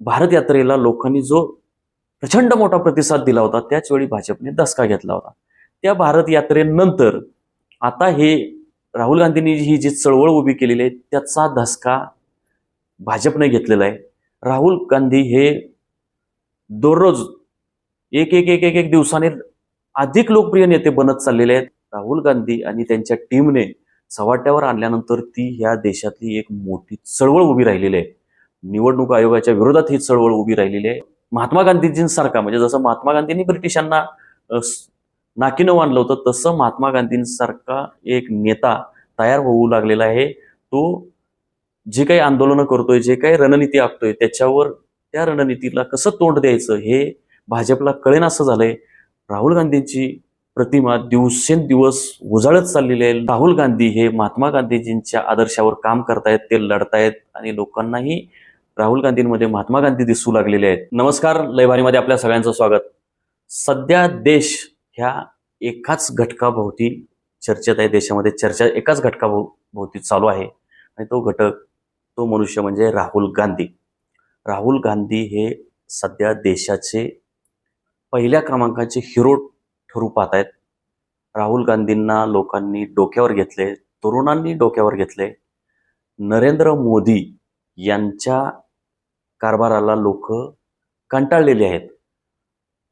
भारत यात्रेला लोकांनी जो प्रचंड मोठा प्रतिसाद दिला होता त्याचवेळी भाजपने दसका घेतला होता. त्या भारत यात्रेनंतर आता हे राहुल गांधींनी ही जी चळवळ उभी केलेली आहे त्याचा धसका भाजपने घेतलेला आहे. राहुल गांधी हे दररोज एक एक एक एक एक दिवसाने अधिक लोकप्रिय नेते बनत चाललेले आहेत. राहुल गांधी आणि त्यांच्या टीमने सवाट्यावर आणल्यानंतर ती ह्या देशातली एक मोठी चळवळ उभी राहिलेली आहे. निवडणूक आयोगाच्या विरोधात ही चळवळ उभी राहिलेली आहे. महात्मा गांधीजींसारखा म्हणजे जसं महात्मा गांधींनी ब्रिटिशांना नाकीनं मानलं होतं तसं महात्मा गांधींसारखा एक नेता तयार होऊ लागलेला आहे. तो जे काही आंदोलनं करतोय जे काही रणनीती आखतोय त्याच्यावर त्या रणनीतीला कसं तोंड द्यायचं हे भाजपला कळेन असं झालंय. राहुल गांधींची प्रतिमा दिवसेंदिवस उजाळत चाललेली आहे. राहुल गांधी हे महात्मा गांधीजींच्या आदर्शावर काम करतायत ते लढतायत आणि लोकांनाही राहुल गांधींमध्ये महात्मा गांधी दिसू लागलेले आहेत. नमस्कार लयभारीमध्ये आपल्या सगळ्यांचं स्वागत. सध्या देश ह्या एकाच घटकाभोवती चर्चेत आहे. देशामध्ये चर्चा एकाच घटकाभोव भोवती चालू आहे. आणि तो घटक तो मनुष्य म्हणजे राहुल गांधी. राहुल गांधी हे सध्या देशाचे पहिल्या क्रमांकाचे हिरो ठरू पाहत आहेत. राहुल गांधींना लोकांनी डोक्यावर घेतले तरुणांनी डोक्यावर घेतले. नरेंद्र मोदी यांच्या कारभाराला लोक कंटाळलेले आहेत.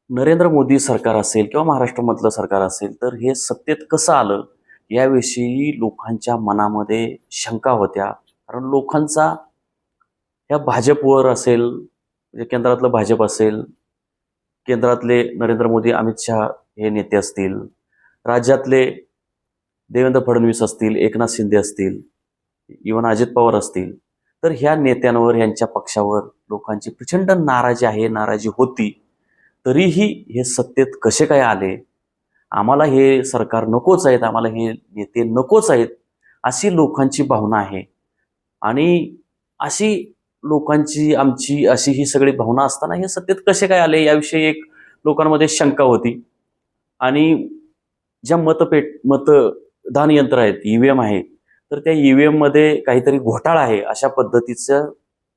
नरेंद्र मोदी सरकार असेल किंवा महाराष्ट्रामधलं सरकार असेल तर हे सत्तेत कसं आलं याविषयी लोकांच्या मनामध्ये शंका होत्या. कारण लोकांचा ह्या भाजपवर असेल म्हणजे केंद्रातलं भाजप असेल केंद्रातले नरेंद्र मोदी अमित शहा हे नेते असतील राज्यातले देवेंद्र फडणवीस असतील एकनाथ शिंदे असतील इवन अजित पवार असतील तर ह्या नेत्यांवर यांच्या पक्षावर लोकांची प्रचंड नाराजी आहे नाराजी होती. तरीही हे सत्तेत कसे काय आले? आम्हाला हे सरकार नकोच आहेत आम्हाला हे नेते नकोच आहेत अशी लोकांची भावना आहे. आणि अशी लोकांची आमची अशी ही सगळी भावना असताना हे सत्तेत कसे काय आले याविषयी एक लोकांमध्ये शंका होती. आणि ज्या मतपेट मतदान यंत्र आहेत ईव्हीएम आहे तर त्या ईव्हीएममध्ये काहीतरी घोटाळा आहे अशा पद्धतीचं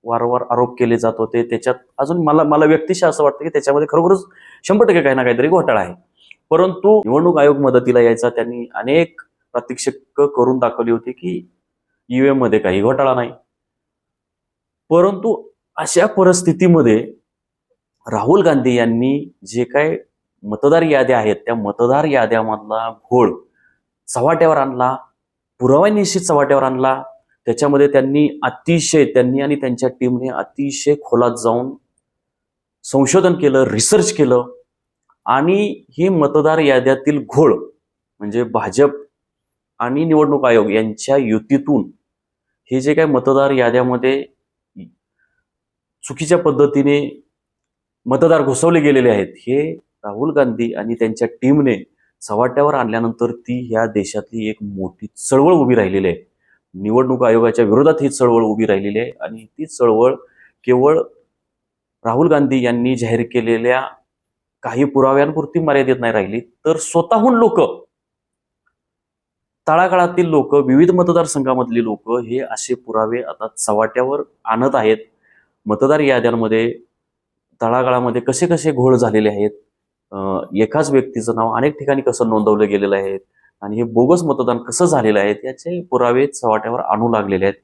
वारंवार आरोप केले जात होते. त्याच्यात अजून मला मला व्यक्तिशः असं वाटतं की त्याच्यामध्ये खरोखरच शंभर टक्के काही ना काहीतरी घोटाळा आहे. परंतु निवडणूक आयोग मदतीला यायचा त्यांनी अनेक प्रात्यक्षिक करून दाखवली होती की ईव्हीएममध्ये काही घोटाळा नाही. परंतु अशा परिस्थितीमध्ये राहुल गांधी यांनी जे काय मतदार याद्या आहेत त्या मतदार याद्यामधला घोळ चव्हाट्यावर आणला पुराव्यानिशी चव्हाट्यावर आणला. त्याच्यामध्ये त्यांनी अतिशय त्यांनी आणि त्यांच्या टीमने अतिशय खोलात जाऊन संशोधन केलं रिसर्च केलं आणि हे मतदार याद्यातील घोळ म्हणजे भाजप आणि निवडणूक आयोग यांच्या युतीतून हे जे काही मतदार याद्यामध्ये चुकीच्या पद्धतीने मतदार घुसवले गेलेले आहेत हे राहुल गांधी आणि त्यांच्या टीमने चव्हाट्यावर आणल्यानंतर ती ह्या देशातली एक मोठी चळवळ उभी राहिलेली आहे. निवडणूक आयोगाच्या विरोधात ही चळवळ उभी राहिलेली आहे आणि ती चळवळ केवळ राहुल गांधी यांनी जाहीर केलेल्या काही पुराव्यांपुरती मर्यादित नाही राहिली तर स्वतःहून लोक तळागाळातील लोक विविध मतदारसंघामधली लोक हे असे पुरावे आता चव्हाट्यावर आणत आहेत. मतदार याद्यांमध्ये तळागाळामध्ये कसे कसे घोळ झालेले आहेत एकाच व्यक्तीचं नाव अनेक ठिकाणी कसं नोंदवलं गेलेलं आहे आणि हे बोगस मतदान कसं झालेलं आहे याचे पुरावे चव्हाट्यावर आणू लागलेले आहेत.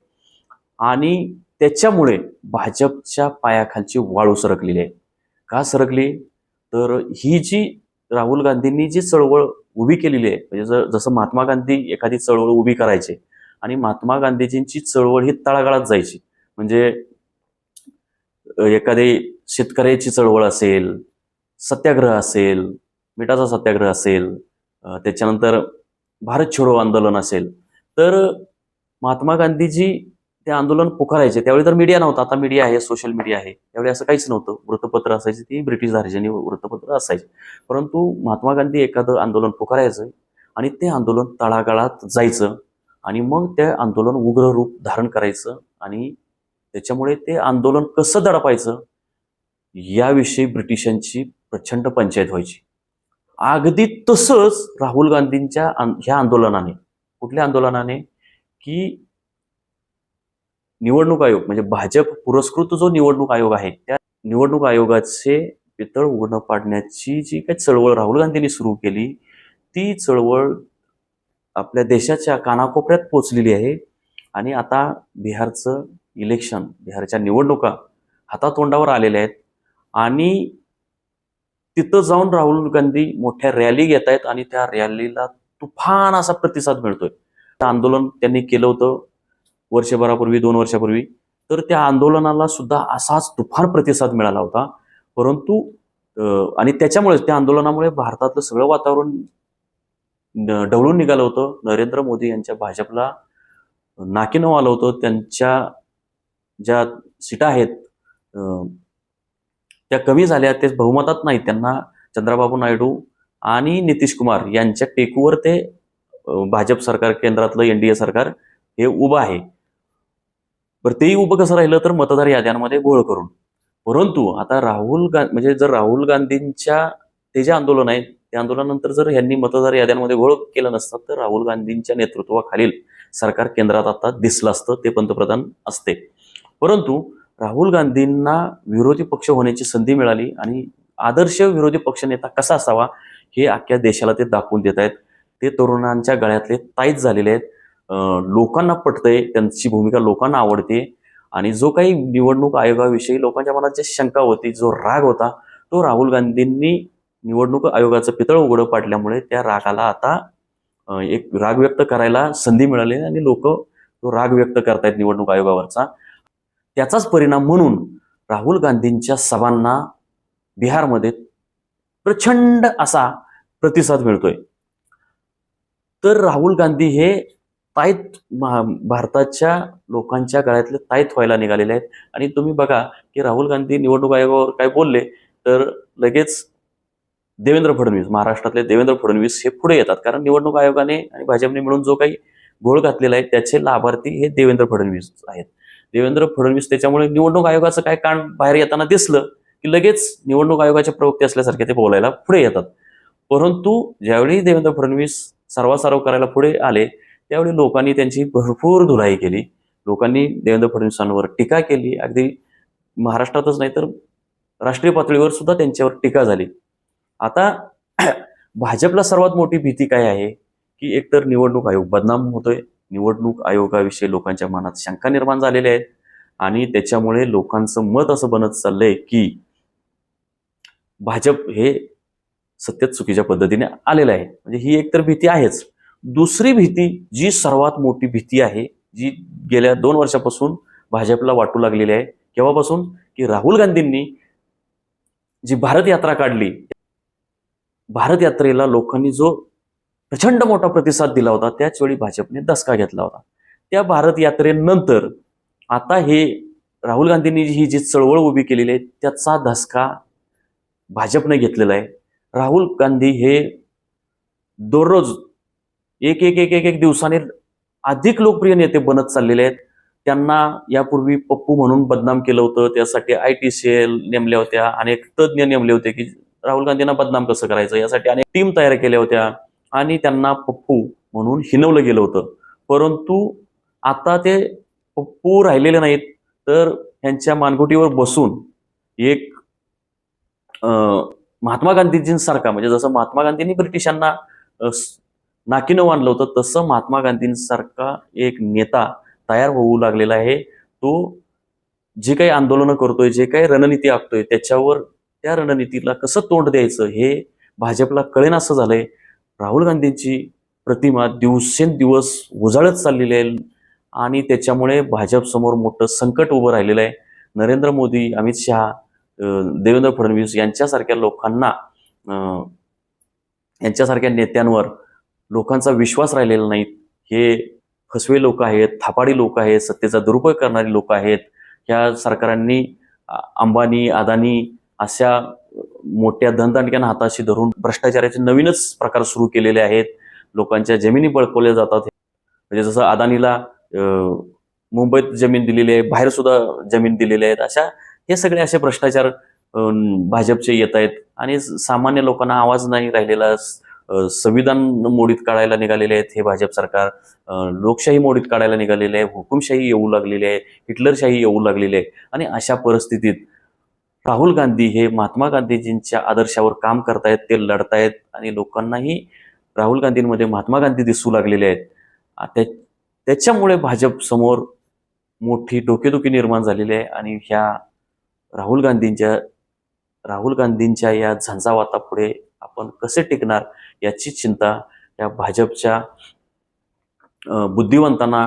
आणि त्याच्यामुळे भाजपच्या पायाखालची वाळू सरकलेली आहे. का सरकली? तर ही जी राहुल गांधींनी जी चळवळ उभी केलेली आहे म्हणजे ज- जसं महात्मा गांधी एखादी चळवळ उभी करायचे आणि महात्मा गांधीजींची चळवळ ही तळागाळात जायची म्हणजे एखादी शेतकऱ्याची चळवळ असेल सत्याग्रह असेल मिठाचा सत्याग्रह असेल त्याच्यानंतर भारत छोडो आंदोलन असेल. तर महात्मा गांधीजी ते आंदोलन पुकारायचे. त्यावेळी तर मीडिया नव्हता. आता मीडिया आहे सोशल मीडिया आहे. त्यावेळी असं काहीच नव्हतं. वृत्तपत्र असायची ती ब्रिटिश धार्जनी वृत्तपत्र असायची. परंतु महात्मा गांधी एखादं आंदोलन पुकारायचं आणि ते आंदोलन तळागाळात जायचं आणि मग ते आंदोलन उग्र रूप धारण करायचं आणि त्याच्यामुळे ते आंदोलन कसं दडपायचं याविषयी ब्रिटिशांची प्रचंड पंचायत व्हायची. अगदी तसंच राहुल गांधींच्या ह्या आंदोलनाने कुठल्या आंदोलनाने? की निवडणूक आयोग म्हणजे भाजप पुरस्कृत जो निवडणूक आयोग आहे त्या निवडणूक आयोगाचे पितळ उघडं पाडण्याची जी काही चळवळ राहुल गांधींनी सुरू केली ती चळवळ आपल्या देशाच्या कानाकोपऱ्यात पोचलेली आहे. आणि आता बिहारचं इलेक्शन बिहारच्या निवडणुका हातातोंडावर आलेल्या आहेत. आणि तिथं जाऊन राहुल गांधी मोठ्या रॅली घेत आहेत आणि त्या रॅलीला तुफान असा प्रतिसाद मिळतोय. आंदोलन त्यांनी केलं होतं वर्षभरापूर्वी दोन वर्षापूर्वी. तर त्या आंदोलनाला सुद्धा असाच तुफान प्रतिसाद मिळाला होता. परंतु आणि त्याच्यामुळे त्या आंदोलनामुळे भारतातलं सगळं वातावरण ढवळून निघालं होतं. नरेंद्र मोदी यांच्या भाजपला नाकीनं आलं होतं. त्यांच्या ज्या सीटा आहेत त्या कमी झाल्या ते बहुमतात नाही त्यांना चंद्राबाबू नायडू आणि नितीश कुमार यांच्या टेकूवर ते भाजप सरकार केंद्रातलं एनडीए सरकार हे उभं आहे. बरं तेही उभं कसं राहिलं तर मतदार याद्यांमध्ये घोळ करून. परंतु आता राहुल गांधी म्हणजे जर राहुल गांधींच्या ते जे आंदोलन आहे त्या आंदोलनानंतर जर यांनी मतदार याद्यांमध्ये घोळ केलं नसतं तर राहुल गांधींच्या नेतृत्वाखालील सरकार केंद्रात आता दिसलं असतं ते पंतप्रधान असते. परंतु राहुल गांधींना विरोधी पक्ष होण्याची संधी मिळाली आणि आदर्श विरोधी पक्षनेता कसा असावा हे अख्ख्या देशाला ते दाखवून देत आहेत. ते तरुणांच्या गळ्यातले ताईत झालेले आहेत. लोकांना पटतंय त्यांची भूमिका लोकांना आवडते आणि जो काही निवडणूक आयोगाविषयी लोकांच्या मनात जी शंका होती जो राग होता तो राहुल गांधींनी निवडणूक आयोगाचं पितळ उघडं पाडल्यामुळे त्या रागाला आता एक राग व्यक्त करायला संधी मिळाली आणि लोक तो राग व्यक्त करतायत निवडणूक आयोगावरचा. त्याचाच परिणाम म्हणून राहुल गांधींच्या सभांना बिहारमध्ये प्रचंड असा प्रतिसाद मिळतोय. तर राहुल गांधी हे ताईत भारताच्या लोकांच्या गळ्यातले ताईत व्हायला निघालेले आहेत. आणि तुम्ही बघा की राहुल गांधी निवडणूक आयोगावर काय बोलले तर लगेच देवेंद्र फडणवीस महाराष्ट्रातले देवेंद्र फडणवीस हे पुढे येतात. कारण निवडणूक आयोगाने आणि भाजपने मिळून जो काही घोळ घातलेला आहे त्याचे लाभार्थी हे देवेंद्र फडणवीस आहेत. देवेंद्र फडणवीस त्याच्यामुळे निवडणूक आयोगाचं काय कान बाहेर येताना दिसलं की लगेच निवडणूक आयोगाचे प्रवक्ते असल्यासारखे ते बोलायला पुढे येतात. परंतु ज्यावेळी देवेंद्र फडणवीस सर्वासारव करायला पुढे आले त्यावेळी लोकांनी त्यांची भरपूर धुलाई केली. लोकांनी देवेंद्र फडणवीसांवर टीका केली. अगदी महाराष्ट्रातच नाही तर राष्ट्रीय पातळीवर सुद्धा त्यांच्यावर टीका झाली. आता भाजपला सर्वात मोठी भीती काय आहे? की एकतर निवडणूक आयोग बदनाम होतोय निवडणूक आयोगाविषयी लोकांच्या मनात शंका निर्माण झालेल्या आहेत आणि त्याच्यामुळे लोकांचं मत असं बनत चाललंय की भाजप हे सत्तेत चुकीच्या पद्धतीने आलेलं आहे. म्हणजे ही एकतर भीती आहेच. दुसरी भीती जी सर्वात मोठी भीती आहे जी गेल्या दोन वर्षापासून भाजपला वाटू लागलेली आहे केव्हापासून? की राहुल गांधींनी जी भारत यात्रा काढली भारत यात्रेला लोकांनी जो प्रचंड मोठा प्रतिसाद दिला होता. त्याचवेळी भाजपने दसका घेतला होता. त्या भारत यात्रेनंतर आता हे राहुल गांधींनी ही जी चळवळ उभी केलेली आहे त्याचा धसका भाजपने घेतलेला आहे. राहुल गांधी हे दररोज एक एक एक एक एक दिवसाने अधिक लोकप्रिय नेते बनत चाललेले आहेत. त्यांना यापूर्वी पप्पू म्हणून बदनाम केलं होतं. त्यासाठी आय टी सेल नेमल्या होत्या. अनेक तज्ज्ञ नेमले होते की राहुल गांधींना बदनाम कसं करायचं? यासाठी अनेक टीम तयार केल्या होत्या. आणि त्यांना पप्पू म्हणून हिनवलं गेलं होतं. परंतु आता ते पप्पू राहिलेले नाहीत तर त्यांच्या मानगुटीवर बसून एक महात्मा गांधीजींसारखा म्हणजे जसं महात्मा गांधींनी ब्रिटिशांना नाकीनं आणलं होतं तसं महात्मा गांधींसारखा एक नेता तयार होऊ लागलेला आहे. तो जे काही आंदोलनं करतोय जे काही रणनीती आखतोय त्याच्यावर त्या रणनीतीला कसं तोंड द्यायचं हे भाजपला कळेन असं झालंय. राहुल गांधींची प्रतिमा दिवसेंदिवस उजाळत चाललेली आहे. आणि त्याच्यामुळे भाजपसमोर मोठं संकट उभं राहिलेलं आहे. नरेंद्र मोदी अमित शहा देवेंद्र फडणवीस यांच्यासारख्या लोकांना यांच्यासारख्या नेत्यांवर लोकांचा विश्वास राहिलेला नाही. हे फसवे लोक आहेत थापाडी लोक आहेत सत्तेचा दुरुपयोग करणारी लोक आहेत. ह्या सरकारांनी अंबानी अदानी अशा मोठ्या धनदांडक्यांना हाताशी धरून भ्रष्टाचाराचे नवीनच प्रकार सुरू केलेले आहेत. लोकांच्या जमिनी बळकवल्या जातात. म्हणजे जसं अदानीला मुंबईत जमीन दिलेली आहे बाहेर सुद्धा जमीन दिलेली आहेत. अशा हे सगळे असे भ्रष्टाचार भाजपचे येत आहेत. आणि सामान्य लोकांना आवाज नाही राहिलेला संविधान मोडीत काढायला निघालेले आहेत हे भाजप सरकार. लोकशाही मोडीत काढायला निघालेले आहे हुकुमशाही येऊ लागलेली आहे हिटलरशाही येऊ लागलेली आहे. आणि अशा परिस्थितीत राहुल गांधी हे महात्मा गांधीजींच्या आदर्शावर काम करतायत ते लढतायत आणि लोकांनाही राहुल गांधींमध्ये महात्मा गांधी दिसू लागलेले आहेत. त्या त्याच्यामुळे भाजप समोर मोठी डोकेदुखी निर्माण झालेली आहे आणि ह्या राहुल गांधींच्या राहुल गांधींच्या या झंझावातापुढे आपण कसे टिकणार याची चिंता या भाजपच्या बुद्धिवंतांना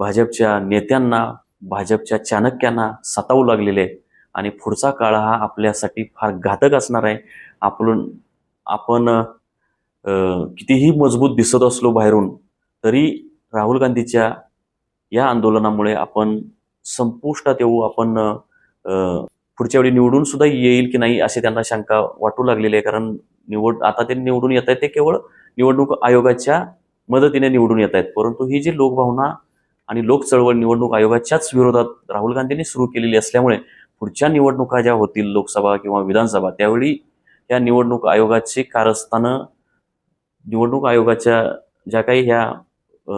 भाजपच्या नेत्यांना भाजपच्या चाणक्यांना सतावू लागलेले आहे आणि पुढचा काळ हा आपल्यासाठी फार घातक असणार आहे. आपण आपण कितीही मजबूत दिसत असलो बाहेरून तरी राहुल गांधीच्या या आंदोलनामुळे आपण संपुष्टात येऊ आपण पुढच्या वेळी निवडून सुद्धा येईल की नाही असे त्यांना शंका वाटू लागलेली आहे. कारण निवड आता ते निवडून येत आहेत ते केवळ निवडणूक आयोगाच्या मदतीने निवडून येत आहेत. परंतु ही जी लोकभावना आणि लोक चळवळ निवडणूक आयोगाच्याच विरोधात राहुल गांधींनी सुरू केलेली असल्यामुळे पुढच्या निवडणुका ज्या होतील लोकसभा किंवा विधानसभा त्यावेळी या निवडणूक आयोगाची कारस्थानं निवडणूक आयोगाच्या ज्या काही ह्या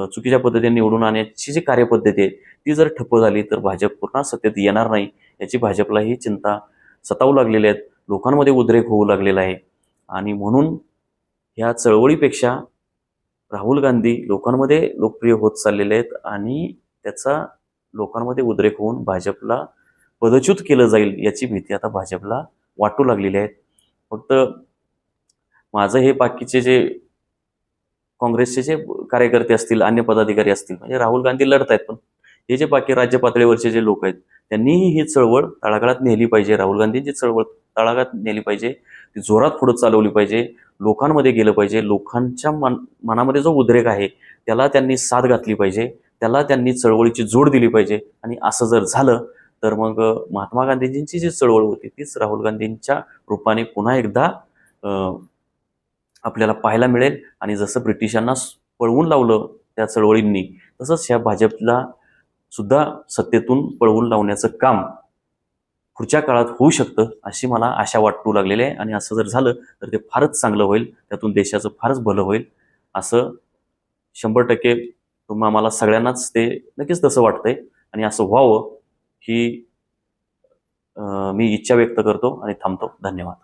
चुकीच्या पद्धतीने निवडून आणण्याची जी कार्यपद्धती आहे ती जर ठप्प झाली तर भाजप पुन्हा सत्तेत येणार नाही याची भाजपलाही चिंता सतावू लागलेली आहेत. लोकांमध्ये उद्रेक होऊ लागलेला आहे. आणि म्हणून ह्या चळवळीपेक्षा राहुल गांधी लोकांमध्ये लोकप्रिय होत चाललेले आहेत आणि त्याचा लोकांमध्ये उद्रेक होऊन भाजपला पदच्युत केलं जाईल याची भीती आता भाजपला वाटू लागलेली आहे. फक्त माझं हे बाकीचे जे काँग्रेसचे जे कार्यकर्ते असतील अन्य पदाधिकारी असतील म्हणजे राहुल गांधी लढत आहेत पण हे जे बाकी राज्य पातळीवरचे जे लोक आहेत त्यांनीही ही चळवळ तळागाळात नेली पाहिजे. राहुल गांधींची चळवळ तळागाळात नेली पाहिजे. ती जोरात पुढे चालवली पाहिजे. लोकांमध्ये गेलं पाहिजे. लोकांच्या मन मनामध्ये जो उद्रेक आहे त्याला त्यांनी साथ घातली पाहिजे. त्याला त्यांनी चळवळीची जोड दिली पाहिजे. आणि असं जर झालं तर मग महात्मा गांधीजींची जी चळवळ होती तीच राहुल गांधींच्या रूपाने पुन्हा एकदा आपल्याला पाहायला मिळेल. आणि जसं ब्रिटिशांना पळवून लावलं त्या चळवळींनी तसंच ह्या भाजपला सुद्धा सत्तेतून पळवून लावण्याचं काम पुढच्या काळात होऊ शकतं अशी मला आशा वाटू लागलेली आहे. आणि असं जर झालं तर ते फारच चांगलं होईल. त्यातून देशाचं फारच भलं होईल. असं शंभर टक्के तुम्हा आम्हाला सगळ्यांनाच ते नक्कीच तसं वाटतंय. आणि असं व्हावं ही मी इच्छा व्यक्त करतो आणि थांबतो. धन्यवाद.